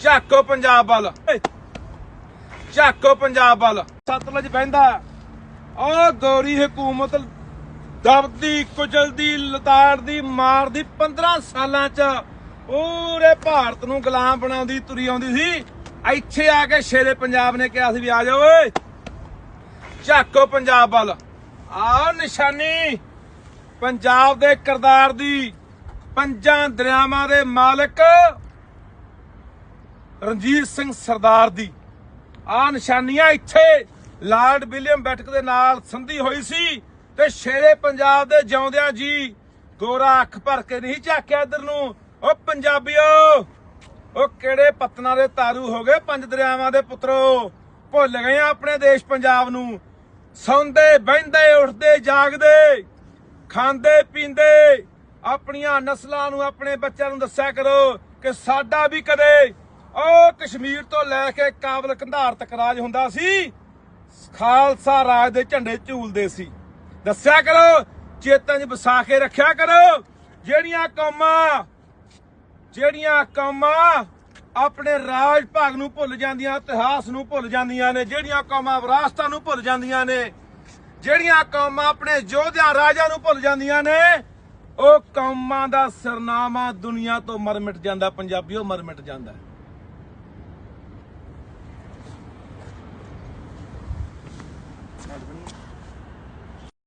ਝਾਕੋ ਪੰਜਾਬ ਵੱਲ। ਝਾਕੋ ਪੰਜਾਬ ਵੱਲ। ਸਤਲੁਜ ਬਹਿੰਦਾ ਉਹ ਗੋਰੀ ਹਕੂਮਤ ਦਬਦੀ, ਕੁਚਲਦੀ, ਲਤਾੜਦੀ, ਮਾਰਦੀ 15 ਸਾਲਾਂ ਚ ਪੂਰੇ ਭਾਰਤ ਨੂੰ ਗੁਲਾਮ ਬਣਾਉਂਦੀ, ਤੁਰੀ ਆਉਂਦੀ ਸੀ। ਇੱਥੇ ਆ ਕੇ ਸ਼ੇਰੇ ਪੰਜਾਬ ਨੇ ਕਿਹਾ ਸੀ ਵੀ ਆ ਜਾਓ, ਓਏ। ਝਾਕੋ ਪੰਜਾਬ ਵੱਲ। ਆਹ ਨਿਸ਼ਾਨੀ ਪੰਜਾਬ ਦੇ ਕਰਤਾਰ ਦੀ ਪੰਜਾਂ ਦਰਿਆਵਾਂ ਦੇ ਮਾਲਕ ਰਣਜੀਤ ਸਿੰਘ ਸਰਦਾਰ ਦੀ। ਆ ਨਿਸ਼ਾਨੀਆਂ ਇੱਥੇ ਲਾਰਡ ਵਿਲੀਅਮ ਬੈਠਕ ਦੇ ਨਾਲ ਸੰਧੀ ਹੋਈ ਸੀ ਤੇ ਸ਼ੇਰੇ ਪੰਜਾਬ ਦੇ ਜਿਉਂਦਿਆਂ ਜੀ ਗੋਰਾ ਅੱਖ ਭਰ ਕੇ ਨਹੀਂ ਝਾਕਿਆ ਇਧਰ ਨੂੰ। ਓ ਪੰਜਾਬੀਓ ਉਹ ਕਿਹੜੇ ਪਤਨਾ ਦੇ ਤਾਰੂ ਹੋ ਗਏ ਪੰਜ ਦਰਿਆਵਾਂ ਦੇ ਪੁੱਤਰੋ। ਭੁੱਲ ਗਏ ਆਪਣੇ ਦੇਸ਼ ਪੰਜਾਬ ਨੂੰ। ਸੌਂਦੇ, ਬਹਿੰਦੇ, ਉੱਠਦੇ, ਜਾਗਦੇ, ਖਾਂਦੇ, ਪੀਂਦੇ। ਆਪਣੀਆਂ ਨਸਲਾਂ ਨੂੰ, ਆਪਣੇ ਬੱਚਿਆਂ ਨੂੰ ਦੱਸਿਆ ਕਰੋ ਕਿ ਸਾਡਾ ਵੀ ਕਦੇ ਉਹ ਕਸ਼ਮੀਰ ਤੋਂ ਲੈ ਕੇ ਕਾਬਲ ਕੰਧਾਰ ਤੱਕ ਰਾਜ ਹੁੰਦਾ ਸੀ, ਖਾਲਸਾ ਰਾਜ ਦੇ ਝੰਡੇ ਝੂਲਦੇ ਸੀ। ਦੱਸਿਆ ਕਰੋ, ਚੇਤਨ 'ਚ ਵਸਾ ਕੇ ਰੱਖਿਆ ਕਰੋ, ਜਿਹੜੀਆਂ ਕੌਮਾਂ ਜਿਹੜੀਆਂ ਕੌਮਾਂ ਆਪਣੇ ਰਾਜ ਭਾਗ ਨੂੰ ਭੁੱਲ ਜਾਂਦੀਆਂ, ਇਤਿਹਾਸ ਨੂੰ ਭੁੱਲ ਜਾਂਦੀਆਂ ਨੇ, ਜਿਹੜੀਆਂ ਕੌਮਾਂ ਵਿਰਾਸਤਾਂ ਨੂੰ ਭੁੱਲ ਜਾਂਦੀਆਂ ਨੇ, ਜਿਹੜੀਆਂ ਕੌਮਾਂ ਆਪਣੇ ਯੋਧਿਆਂ, ਰਾਜਾਂ ਨੂੰ ਭੁੱਲ ਜਾਂਦੀਆਂ ਨੇ, ਉਹ ਕੌਮਾਂ ਦਾ ਸਰਨਾਮਾ ਦੁਨੀਆ ਤੋਂ ਮਰ ਮਿਟ ਜਾਂਦਾ, ਪੰਜਾਬੀਓ ਮਰ ਮਿਟ ਜਾਂਦਾ। husband